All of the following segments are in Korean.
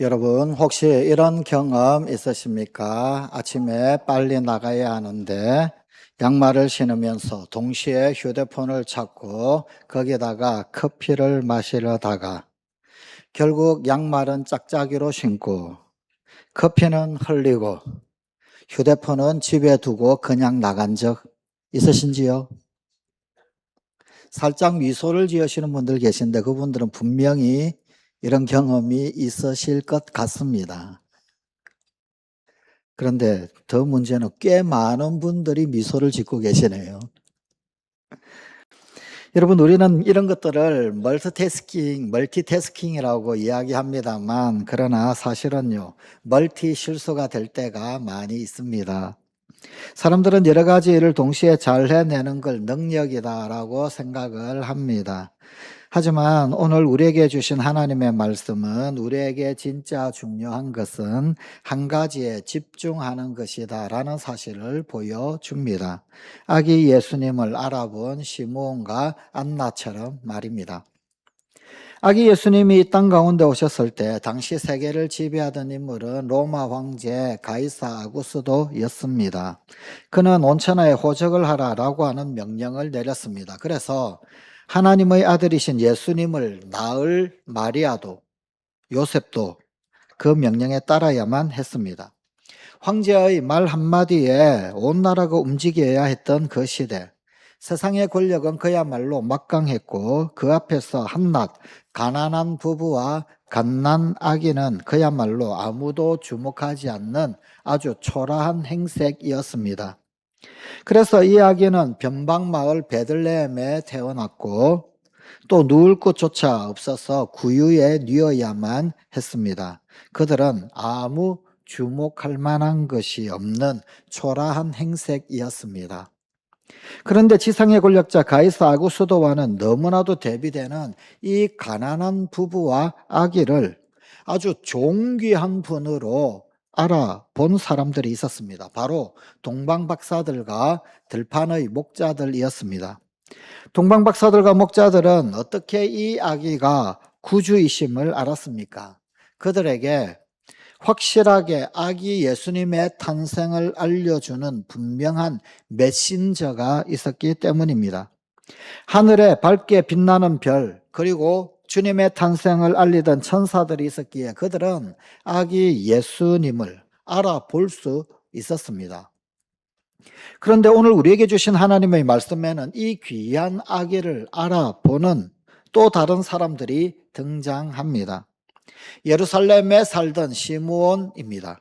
여러분, 혹시 이런 경험 있으십니까? 아침에 빨리 나가야 하는데 양말을 신으면서 동시에 휴대폰을 찾고 거기다가 커피를 마시려다가 결국 양말은 짝짝이로 신고 커피는 흘리고 휴대폰은 집에 두고 그냥 나간 적 있으신지요? 살짝 미소를 지으시는 분들 계신데 그분들은 분명히 이런 경험이 있으실 것 같습니다. 그런데 더 문제는 꽤 많은 분들이 미소를 짓고 계시네요. 여러분, 우리는 이런 것들을 멀티태스킹, 멀티태스킹이라고 이야기합니다만, 그러나 사실은요, 멀티 실수가 될 때가 많이 있습니다. 사람들은 여러 가지 일을 동시에 잘 해내는 걸 능력이다라고 생각을 합니다. 하지만 오늘 우리에게 주신 하나님의 말씀은 우리에게 진짜 중요한 것은 한 가지에 집중하는 것이다 라는 사실을 보여줍니다. 아기 예수님을 알아본 시므온과 안나처럼 말입니다. 아기 예수님이 이 땅 가운데 오셨을 때 당시 세계를 지배하던 인물은 로마 황제 가이사 아구스도였습니다. 그는 온천하에 호적을 하라라고 하는 명령을 내렸습니다. 그래서 하나님의 아들이신 예수님을 낳을 마리아도 요셉도 그 명령에 따라야만 했습니다. 황제의 말 한마디에 온 나라가 움직여야 했던 그 시대. 세상의 권력은 그야말로 막강했고 그 앞에서 한낱 가난한 부부와 갓난 아기는 그야말로 아무도 주목하지 않는 아주 초라한 행색이었습니다. 그래서 이 아기는 변방마을 베들레헴에 태어났고 또 누울 곳조차 없어서 구유에 뉘어야만 했습니다. 그들은 아무 주목할 만한 것이 없는 초라한 행색이었습니다. 그런데 지상의 권력자 가이사 아구스도와는 너무나도 대비되는 이 가난한 부부와 아기를 아주 존귀한 분으로 알아본 사람들이 있었습니다. 바로 동방 박사들과 들판의 목자들이었습니다. 동방 박사들과 목자들은 어떻게 이 아기가 구주이심을 알았습니까? 그들에게 확실하게 아기 예수님의 탄생을 알려주는 분명한 메신저가 있었기 때문입니다. 하늘에 밝게 빛나는 별, 그리고 주님의 탄생을 알리던 천사들이 있었기에 그들은 아기 예수님을 알아볼 수 있었습니다. 그런데 오늘 우리에게 주신 하나님의 말씀에는 이 귀한 아기를 알아보는 또 다른 사람들이 등장합니다. 예루살렘에 살던 시므온입니다.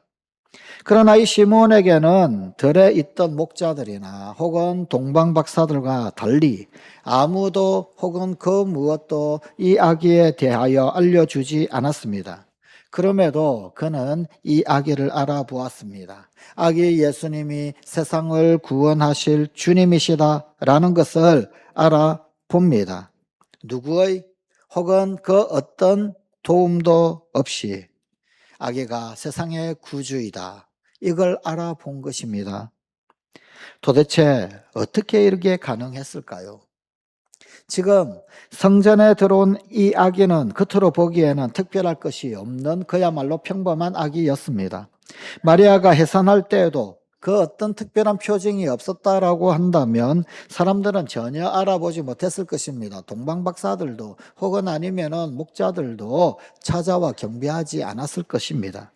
그러나 이 시므온에게는 들에 있던 목자들이나 혹은 동방 박사들과 달리 아무도 혹은 그 무엇도 이 아기에 대하여 알려주지 않았습니다. 그럼에도 그는 이 아기를 알아보았습니다. 아기 예수님이 세상을 구원하실 주님이시다라는 것을 알아봅니다. 누구의 혹은 그 어떤 도움도 없이 아기가 세상의 구주이다. 이걸 알아본 것입니다. 도대체 어떻게 이렇게 가능했을까요? 지금 성전에 들어온 이 아기는 겉으로 보기에는 특별할 것이 없는 그야말로 평범한 아기였습니다. 마리아가 해산할 때에도 그 어떤 특별한 표징이 없었다라고 한다면 사람들은 전혀 알아보지 못했을 것입니다. 동방박사들도 혹은 아니면은 목자들도 찾아와 경배하지 않았을 것입니다.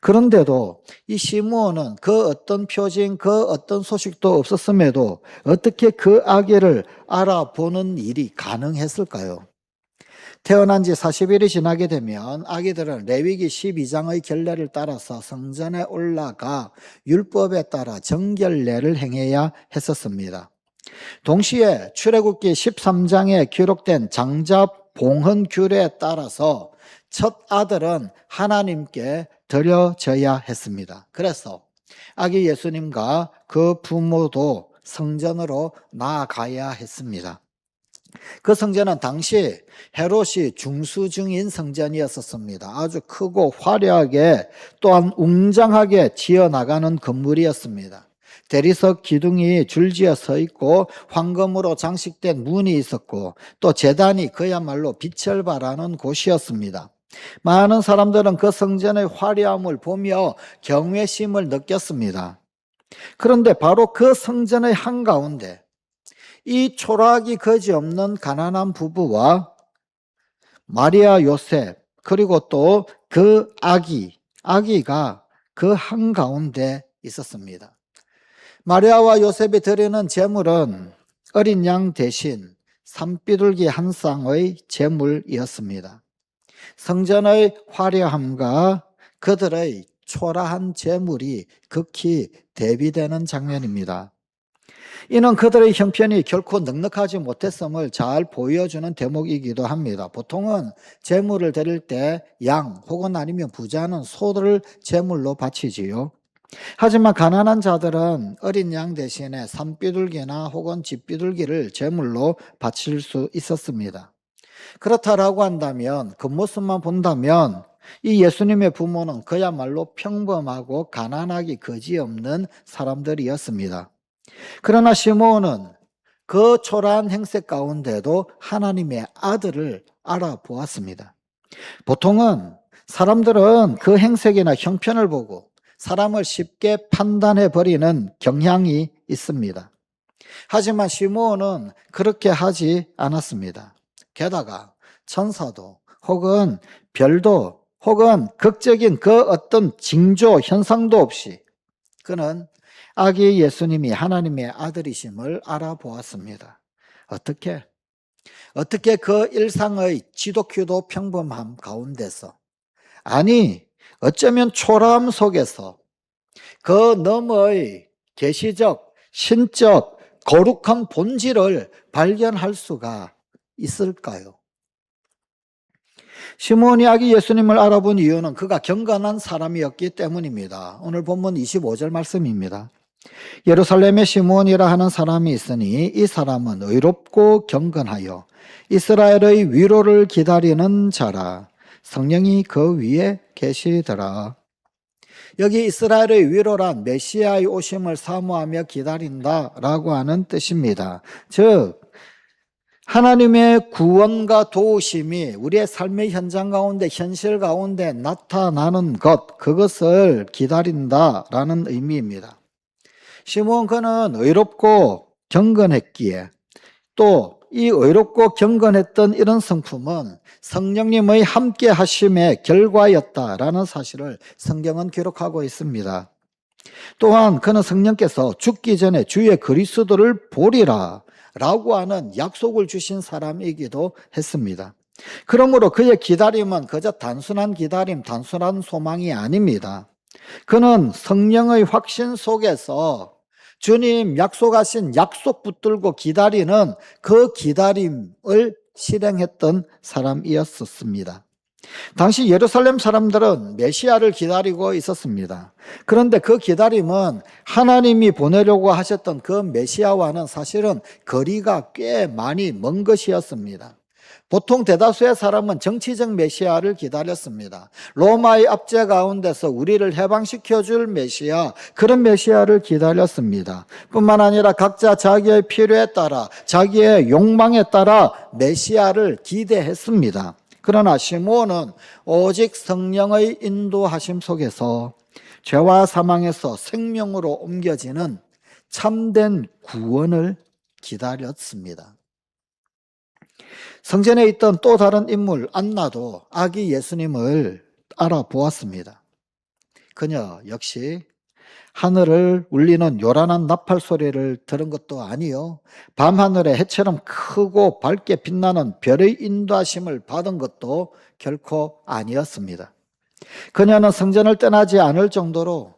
그런데도 이 시므온은 그 어떤 표징, 그 어떤 소식도 없었음에도 어떻게 그 아기를 알아보는 일이 가능했을까요? 태어난 지 40일이 지나게 되면 아기들은 레위기 12장의 결례를 따라서 성전에 올라가 율법에 따라 정결례를 행해야 했었습니다. 동시에 출애굽기 13장에 기록된 장잡 봉헌 규례에 따라서 첫 아들은 하나님께 드려져야 했습니다. 그래서 아기 예수님과 그 부모도 성전으로 나아가야 했습니다. 그 성전은 당시 헤롯이 중수 중인 성전이었었습니다. 아주 크고 화려하게 또한 웅장하게 지어나가는 건물이었습니다. 대리석 기둥이 줄지어 서 있고 황금으로 장식된 문이 있었고 또 재단이 그야말로 빛을 발하는 곳이었습니다. 많은 사람들은 그 성전의 화려함을 보며 경외심을 느꼈습니다. 그런데 바로 그 성전의 한가운데 이 초라하기 거지없는 가난한 부부와 마리아 요셉 그리고 또 그 아기 아기가 그 한가운데 있었습니다. 마리아와 요셉이 드리는 제물은 어린 양 대신 산비둘기 한 쌍의 제물이었습니다. 성전의 화려함과 그들의 초라한 제물이 극히 대비되는 장면입니다. 이는 그들의 형편이 결코 넉넉하지 못했음을 잘 보여주는 대목이기도 합니다. 보통은 제물을 드릴 때 양 혹은 아니면 부자는 소를 제물로 바치지요. 하지만 가난한 자들은 어린 양 대신에 산비둘기나 혹은 집비둘기를 제물로 바칠 수 있었습니다. 그렇다라고 한다면 그 모습만 본다면 이 예수님의 부모는 그야말로 평범하고 가난하기 거지없는 사람들이었습니다. 그러나 시므온은 그 초라한 행색 가운데도 하나님의 아들을 알아보았습니다. 보통은 사람들은 그 행색이나 형편을 보고 사람을 쉽게 판단해 버리는 경향이 있습니다. 하지만 시므온은 그렇게 하지 않았습니다. 게다가 천사도 혹은 별도 혹은 극적인 그 어떤 징조 현상도 없이 그는 아기 예수님이 하나님의 아들이심을 알아보았습니다. 어떻게? 어떻게 그 일상의 지독히도 평범함 가운데서 아니 어쩌면 초라함 속에서 그 너머의 계시적 신적 거룩한 본질을 발견할 수가 있을까요? 시몬이 아기 예수님을 알아본 이유는 그가 경건한 사람이었기 때문입니다. 오늘 본문 25절 말씀입니다. 예루살렘에 시몬이라 하는 사람이 있으니 이 사람은 의롭고 경건하여 이스라엘의 위로를 기다리는 자라 성령이 그 위에 계시더라. 여기 이스라엘의 위로란 메시아의 오심을 사모하며 기다린다 라고 하는 뜻입니다. 즉 하나님의 구원과 도우심이 우리의 삶의 현장 가운데 현실 가운데 나타나는 것 그것을 기다린다 라는 의미입니다. 시몬 그는 의롭고 경건했기에 또 이 의롭고 경건했던 이런 성품은 성령님의 함께 하심의 결과였다라는 사실을 성경은 기록하고 있습니다. 또한 그는 성령께서 죽기 전에 주의 그리스도를 보리라 라고 하는 약속을 주신 사람이기도 했습니다. 그러므로 그의 기다림은 그저 단순한 기다림, 단순한 소망이 아닙니다. 그는 성령의 확신 속에서 주님 약속하신 약속 붙들고 기다리는 그 기다림을 실행했던 사람이었었습니다. 당시 예루살렘 사람들은 메시아를 기다리고 있었습니다. 그런데 그 기다림은 하나님이 보내려고 하셨던 그 메시아와는 사실은 거리가 꽤 많이 먼 것이었습니다. 보통 대다수의 사람은 정치적 메시아를 기다렸습니다. 로마의 압제 가운데서 우리를 해방시켜 줄 메시아, 그런 메시아를 기다렸습니다. 뿐만 아니라 각자 자기의 필요에 따라, 자기의 욕망에 따라 메시아를 기대했습니다. 그러나 시므온은 오직 성령의 인도하심 속에서 죄와 사망에서 생명으로 옮겨지는 참된 구원을 기다렸습니다. 성전에 있던 또 다른 인물 안나도 아기 예수님을 알아보았습니다. 그녀 역시 하늘을 울리는 요란한 나팔 소리를 들은 것도 아니요. 밤하늘에 해처럼 크고 밝게 빛나는 별의 인도하심을 받은 것도 결코 아니었습니다. 그녀는 성전을 떠나지 않을 정도로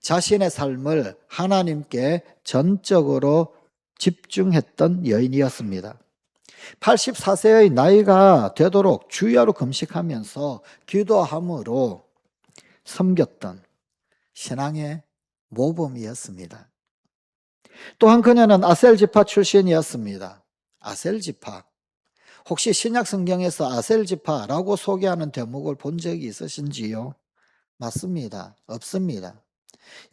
자신의 삶을 하나님께 전적으로 집중했던 여인이었습니다. 84세의 나이가 되도록 주야로 금식하면서 기도함으로 섬겼던 신앙의 모범이었습니다. 또한 그녀는 아셀 지파 출신이었습니다. 아셀 지파. 혹시 신약 성경에서 아셀 지파라고 소개하는 대목을 본 적이 있으신지요? 맞습니다. 없습니다.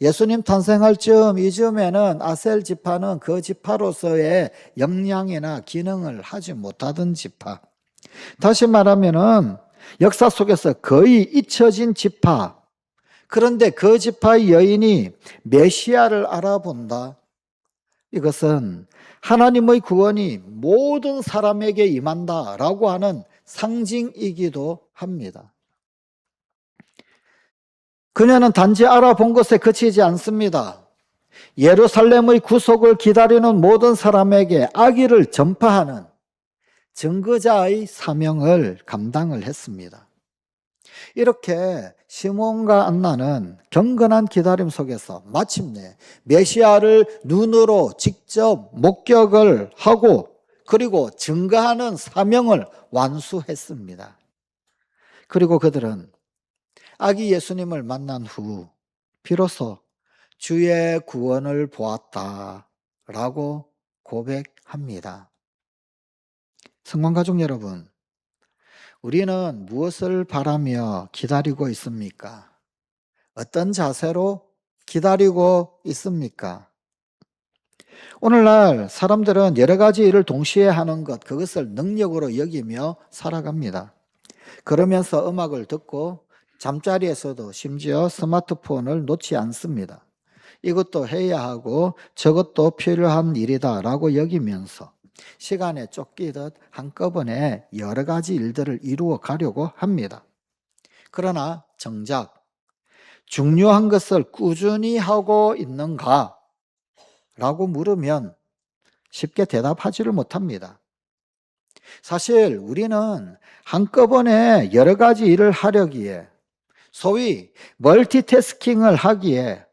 예수님 탄생할 즈음 이즈음에는 아셀 지파는 그 지파로서의 역량이나 기능을 하지 못하던 지파. 다시 말하면은 역사 속에서 거의 잊혀진 지파. 그런데 그 지파의 여인이 메시아를 알아본다. 이것은 하나님의 구원이 모든 사람에게 임한다라고 하는 상징이기도 합니다. 그녀는 단지 알아본 것에 그치지 않습니다. 예루살렘의 구속을 기다리는 모든 사람에게 악의를 전파하는 증거자의 사명을 감당을 했습니다. 이렇게 시몬과 안나는 경건한 기다림 속에서 마침내 메시아를 눈으로 직접 목격을 하고 그리고 증거하는 사명을 완수했습니다. 그리고 그들은 아기 예수님을 만난 후 비로소 주의 구원을 보았다 라고 고백합니다. 성광가족 여러분, 우리는 무엇을 바라며 기다리고 있습니까? 어떤 자세로 기다리고 있습니까? 오늘날 사람들은 여러 가지 일을 동시에 하는 것, 그것을 능력으로 여기며 살아갑니다. 그러면서 음악을 듣고 잠자리에서도 심지어 스마트폰을 놓지 않습니다. 이것도 해야 하고 저것도 필요한 일이다라고 여기면서 시간에 쫓기듯 한꺼번에 여러 가지 일들을 이루어 가려고 합니다. 그러나 정작 중요한 것을 꾸준히 하고 있는가? 라고 물으면 쉽게 대답하지를 못합니다. 사실 우리는 한꺼번에 여러 가지 일을 하려기에 소위 멀티태스킹을 하기에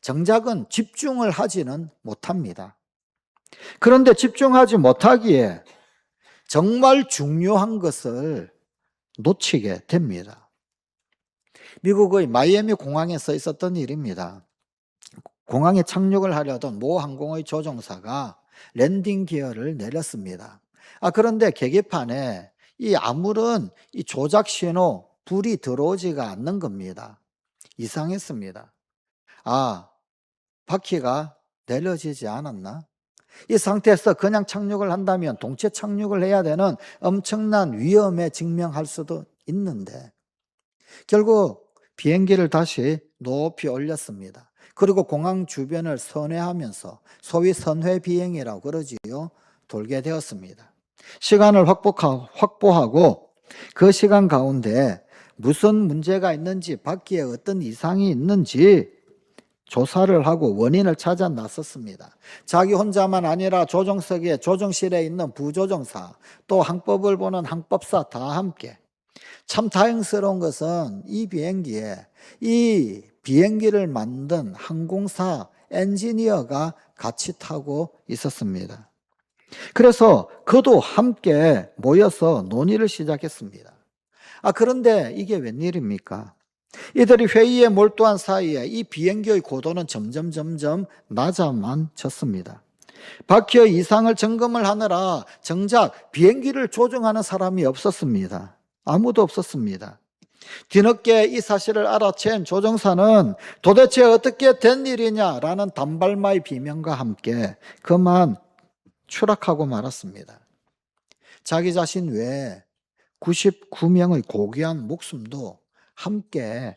정작은 집중을 하지는 못합니다. 그런데 집중하지 못하기에 정말 중요한 것을 놓치게 됩니다. 미국의 마이애미 공항에서 있었던 일입니다. 공항에 착륙을 하려던 모 항공의 조종사가 랜딩 기어를 내렸습니다. 아, 그런데 계기판에 이 아무런 이 조작 신호, 불이 들어오지가 않는 겁니다. 이상했습니다. 아, 바퀴가 내려지지 않았나? 이 상태에서 그냥 착륙을 한다면 동체 착륙을 해야 되는 엄청난 위험에 직면할 수도 있는데 결국 비행기를 다시 높이 올렸습니다. 그리고 공항 주변을 선회하면서 소위 선회 비행이라고 그러지요. 돌게 되었습니다. 시간을 확보하고 그 시간 가운데 무슨 문제가 있는지 바퀴에 어떤 이상이 있는지 조사를 하고 원인을 찾아 나섰습니다. 자기 혼자만 아니라 조종석에 조종실에 있는 부조종사 또 항법을 보는 항법사 다 함께 참 다행스러운 것은 이 비행기에 이 비행기를 만든 항공사 엔지니어가 같이 타고 있었습니다. 그래서 그도 함께 모여서 논의를 시작했습니다. 아, 그런데 이게 웬일입니까? 이들이 회의에 몰두한 사이에 이 비행기의 고도는 점점 점점 낮아만 쳤습니다. 바퀴의 이상을 점검을 하느라 정작 비행기를 조종하는 사람이 없었습니다. 아무도 없었습니다. 뒤늦게 이 사실을 알아챈 조종사는 도대체 어떻게 된 일이냐라는 단발마의 비명과 함께 그만 추락하고 말았습니다. 자기 자신 외에 99명의 고귀한 목숨도 함께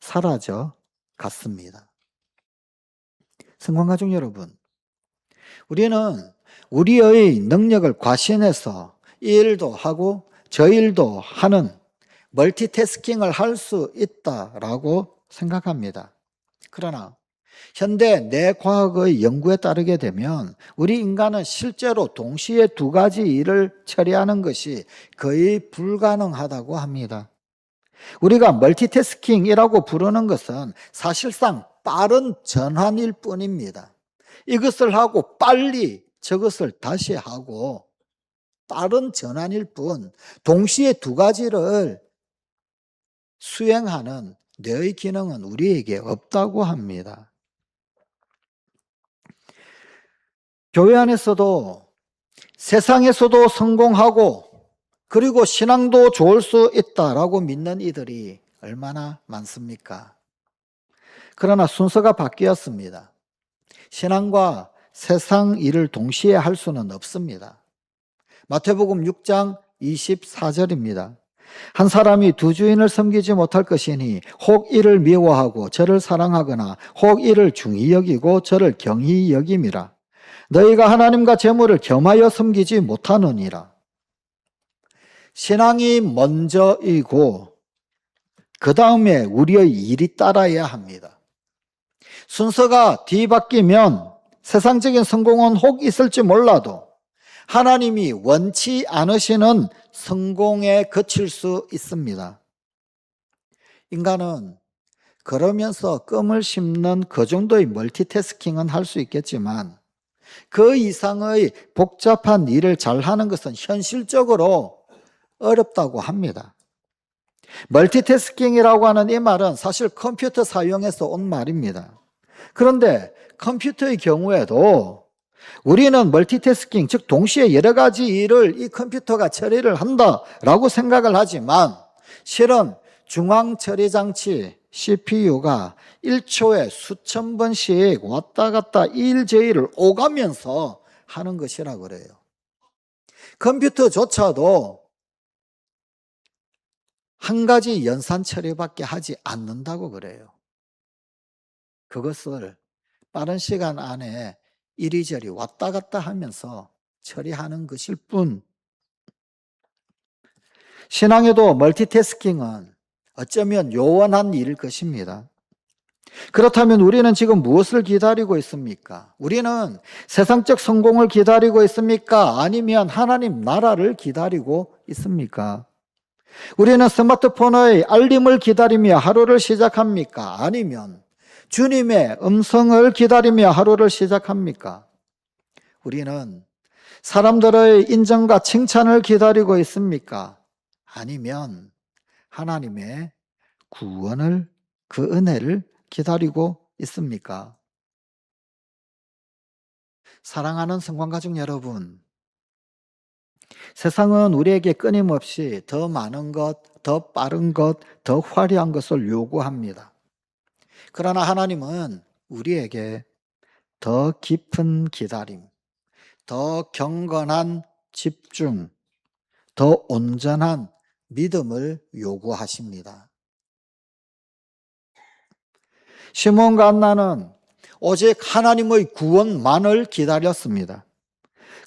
사라져 갔습니다. 성광가족 여러분, 우리는 우리의 능력을 과신해서 이 일도 하고 저 일도 하는 멀티태스킹을 할 수 있다라고 생각합니다. 그러나 현대 뇌과학의 연구에 따르게 되면 우리 인간은 실제로 동시에 두 가지 일을 처리하는 것이 거의 불가능하다고 합니다. 우리가 멀티태스킹이라고 부르는 것은 사실상 빠른 전환일 뿐입니다. 이것을 하고 빨리 저것을 다시 하고 빠른 전환일 뿐 동시에 두 가지를 수행하는 뇌의 기능은 우리에게 없다고 합니다. 교회 안에서도 세상에서도 성공하고 그리고 신앙도 좋을 수 있다라고 믿는 이들이 얼마나 많습니까? 그러나 순서가 바뀌었습니다. 신앙과 세상 일을 동시에 할 수는 없습니다. 마태복음 6장 24절입니다. 한 사람이 두 주인을 섬기지 못할 것이니 혹 이를 미워하고 저를 사랑하거나 혹 이를 중히 여기고 저를 경히 여김이라. 너희가 하나님과 재물을 겸하여 섬기지 못하느니라. 신앙이 먼저이고 그 다음에 우리의 일이 따라야 합니다. 순서가 뒤바뀌면 세상적인 성공은 혹 있을지 몰라도 하나님이 원치 않으시는 성공에 그칠 수 있습니다. 인간은 그러면서 껌을 씹는 그 정도의 멀티태스킹은 할 수 있겠지만 그 이상의 복잡한 일을 잘하는 것은 현실적으로 어렵다고 합니다. 멀티태스킹이라고 하는 이 말은 사실 컴퓨터 사용해서 온 말입니다. 그런데 컴퓨터의 경우에도 우리는 멀티태스킹, 즉 동시에 여러 가지 일을 이 컴퓨터가 처리를 한다라고 생각을 하지만 실은 중앙 처리 장치 CPU가 1초에 수천 번씩 왔다 갔다 일 제일을 오가면서 하는 것이라 그래요. 컴퓨터조차도 한 가지 연산 처리밖에 하지 않는다고 그래요. 그것을 빠른 시간 안에 이리저리 왔다 갔다 하면서 처리하는 것일 뿐. 신앙에도 멀티태스킹은 어쩌면 요원한 일일 것입니다. 그렇다면 우리는 지금 무엇을 기다리고 있습니까? 우리는 세상적 성공을 기다리고 있습니까? 아니면 하나님 나라를 기다리고 있습니까? 우리는 스마트폰의 알림을 기다리며 하루를 시작합니까? 아니면 주님의 음성을 기다리며 하루를 시작합니까? 우리는 사람들의 인정과 칭찬을 기다리고 있습니까? 아니면 하나님의 구원을, 그 은혜를 기다리고 있습니까? 사랑하는 성관가족 여러분, 세상은 우리에게 끊임없이 더 많은 것, 더 빠른 것, 더 화려한 것을 요구합니다. 그러나 하나님은 우리에게 더 깊은 기다림, 더 경건한 집중, 더 온전한 믿음을 요구하십니다. 시몬과 안나는 오직 하나님의 구원만을 기다렸습니다.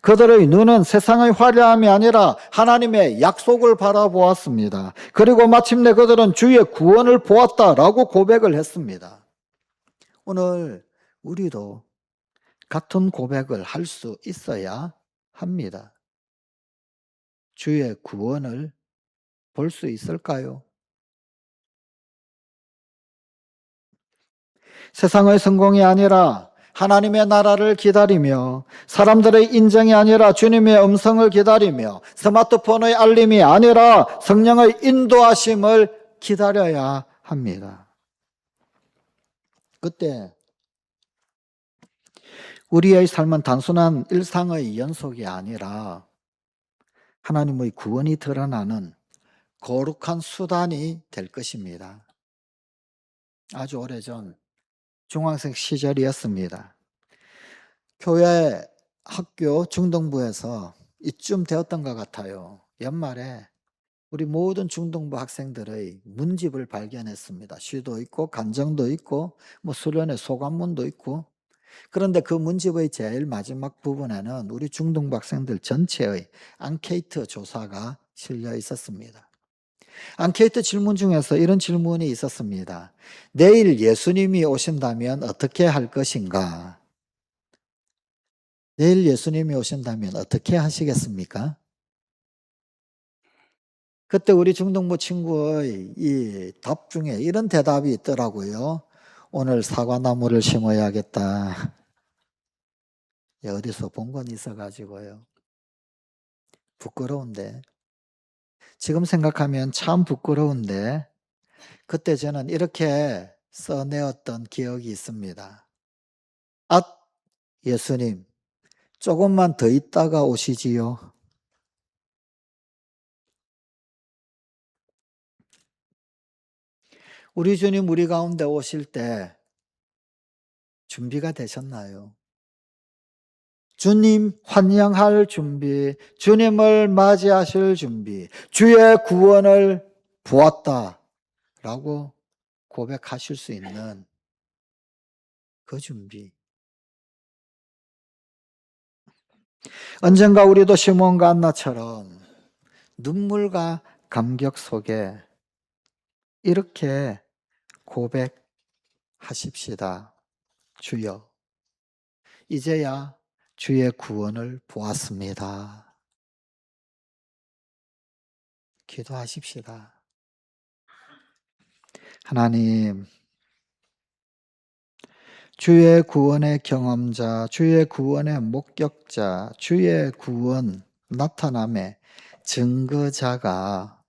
그들의 눈은 세상의 화려함이 아니라 하나님의 약속을 바라보았습니다. 그리고 마침내 그들은 주의 구원을 보았다라고 고백을 했습니다. 오늘 우리도 같은 고백을 할 수 있어야 합니다. 주의 구원을 볼 수 있을까요? 세상의 성공이 아니라 하나님의 나라를 기다리며 사람들의 인정이 아니라 주님의 음성을 기다리며 스마트폰의 알림이 아니라 성령의 인도하심을 기다려야 합니다. 그때 우리의 삶은 단순한 일상의 연속이 아니라 하나님의 구원이 드러나는 거룩한 수단이 될 것입니다. 아주 오래전 중학생 시절이었습니다. 교회 학교 중등부에서 이쯤 되었던 것 같아요. 연말에 우리 모든 중등부 학생들의 문집을 발견했습니다. 시도 있고 간정도 있고 뭐 수련회 소감문도 있고 그런데 그 문집의 제일 마지막 부분에는 우리 중등부 학생들 전체의 앙케이트 조사가 실려 있었습니다. 앙케이트 질문 중에서 이런 질문이 있었습니다. 내일 예수님이 오신다면 어떻게 할 것인가? 내일 예수님이 오신다면 어떻게 하시겠습니까? 그때 우리 중동부 친구의 이 답 중에 이런 대답이 있더라고요. 오늘 사과나무를 심어야겠다. 예, 어디서 본 건 있어가지고요. 부끄러운데. 지금 생각하면 참 부끄러운데, 그때 저는 이렇게 써내었던 기억이 있습니다. 앗, 예수님, 조금만 더 있다가 오시지요. 우리 주님 우리 가운데 오실 때 준비가 되셨나요? 주님 환영할 준비, 주님을 맞이하실 준비, 주의 구원을 보았다. 라고 고백하실 수 있는 그 준비. 언젠가 우리도 시몬과 안나처럼 눈물과 감격 속에 이렇게 고백하십시다. 주여, 이제야 주의 구원을 보았습니다. 기도하십시다. 하나님, 주의 구원의 경험자, 주의 구원의 목격자, 주의 구원 나타남의 증거자가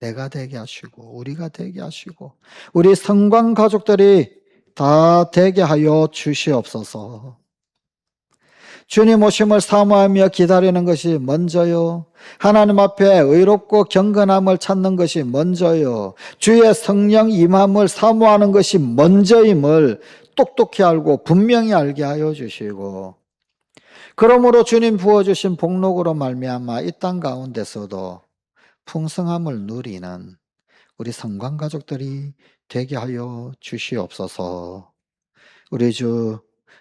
내가 되게 하시고, 우리가 되게 하시고, 우리 성광 가족들이 다 되게 하여 주시옵소서. 주님 오심을 사모하며 기다리는 것이 먼저요. 하나님 앞에 의롭고 경건함을 찾는 것이 먼저요. 주의 성령 임함을 사모하는 것이 먼저임을 똑똑히 알고 분명히 알게 하여 주시고 그러므로 주님 부어주신 복록으로 말미암아 이 땅 가운데서도 풍성함을 누리는 우리 성관 가족들이 되게 하여 주시옵소서. 우리 주